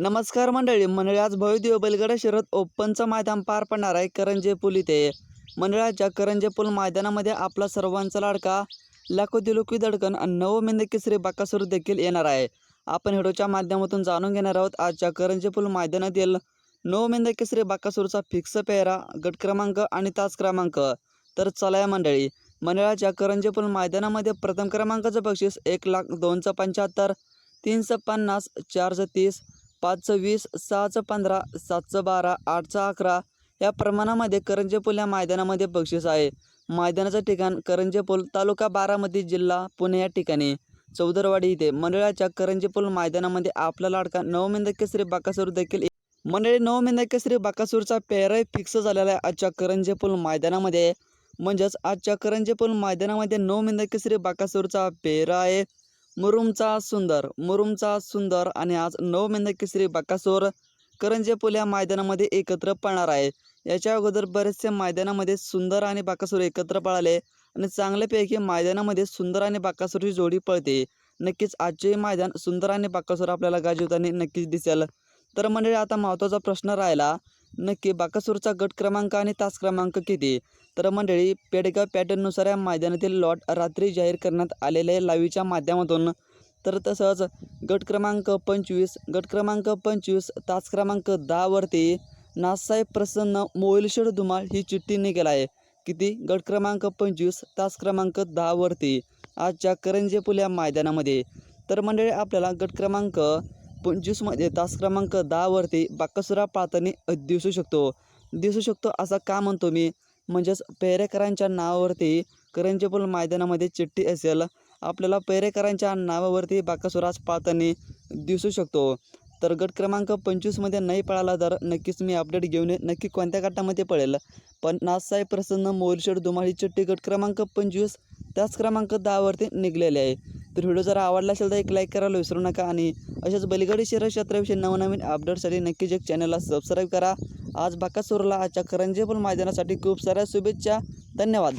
नमस्कार मंडळी मंडळी आज भव्यदिव्य बैलगडा शरद ओपनचं मैदान पार पडणार आहे करंजे पूल इथे. मंडळाच्या करंजे पूल मैदानामध्ये आपला सर्वांचा लाडका लाखो दिलोकी दडकन आणि नवमिंद केसरी बाकासूर देखील येणार आहे. आपण हिडोच्या माध्यमातून जाणून घेणार आहोत आजच्या करंजे पूल मैदानातील नवमिंद केसरी बाकासूरचा फिक्स पेहरा गट क्रमांक आणि तास क्रमांक. तर चला या मंडळी मंडळाच्या करंजे पूल मैदानामध्ये प्रथम क्रमांकाचं बक्षीस एक लाख दोनचं पंच्याहत्तर तीनशे पन्नास चारचं तीस पाचचं वीस सहाचं पंधरा सातचं बारा आठचं अकरा या प्रमाणामध्ये करंजेपूल या मैदानामध्ये बक्षीस आहे. मैदानाचं ठिकाण करंजेपूल तालुका बारामती जिल्हा पुणे या ठिकाणी. चौदरवाडी इथे मंडळाच्या करंजेपूल मैदानामध्ये आपला लाडका नवमिंद केसरी बाकासूर देखील मंडळी नवमिंद केसरी बाकासूरचा पेहराही फिक्स झालेला आहे आजच्या करंजेपूल मैदानामध्ये. म्हणजेच आजच्या करंजेपूल मैदानामध्ये नवमिंद केसरी बाकासूरचा पेहरा आहे. मुरुमचा सुंदर मुरुमचा सुंदर आणि आज नवमिंद केसरी बाकासूर करंजेपूल या मैदानामध्ये एकत्र पळणार आहे. याच्या अगोदर बरेचसे मैदानामध्ये सुंदर आणि बाकासूर एकत्र पळाले आणि चांगल्यापैकी मैदानामध्ये सुंदर आणि बाकासूरची जोडी पळते. नक्कीच आजचे मैदान सुंदर आणि बाकासूर आपल्याला गाजवताना नक्कीच दिसेल. तर मंडळी आता महत्त्वाचा प्रश्न राहिला नक्की बाकासूरचा गट क्रमांक आणि तास क्रमांक किती? तर मंडळी पेडगाव पॅटर्ननुसार या मैदानातील लॉट रात्री जाहीर करण्यात आलेले लाईव्हच्या माध्यमातून तर तसंच गट क्रमांक पंचवीस गट क्रमांक पंचवीस तास क्रमांक दहावरती नासाहेब प्रसन्न मोईलशेड धुमाळ ही चिठ्ठी निघेल आहे. किती? गट क्रमांक पंचवीस तास क्रमांक दहावरती आजच्या करंजेपूल या मैदानामध्ये. तर मंडळी आपल्याला गट क्रमांक पंचवीसमध्ये तास क्रमांक दहावरती बाकसुरा पाळताना दिसू शकतो. दिसू शकतो असा का म्हणतो मी? म्हणजेच पेरेकरांच्या नावावरती करंजेपूल मैदानामध्ये चिठ्ठी असेल. आपल्याला पेरेकरांच्या नावावरती बाकसुराज पाळताना दिसू शकतो. तर गट क्रमांक पंचवीसमध्ये नाही पळाला तर नक्कीच मी अपडेट घेऊन नक्की कोणत्या गटामध्ये पळेल. पण नाथसाहेब प्रसन्न मोरशेड दुमाळी चिठ्ठी गट क्रमांक पंचवीस त्याच क्रमांक दहावरती निघलेले आहे. तर व्हिडिओ जर आवडला असेल तर एक लाईक करायला विसरू नका आणि अशाच बैलगाडी शहर क्षेत्राविषयी नवनवीन अपडेटसाठी नक्कीच एक चॅनलला सबस्क्राईब करा. आज बाकासूरला आजच्या करंजेपूल मैदानासाठी खूप साऱ्या शुभेच्छा. धन्यवाद.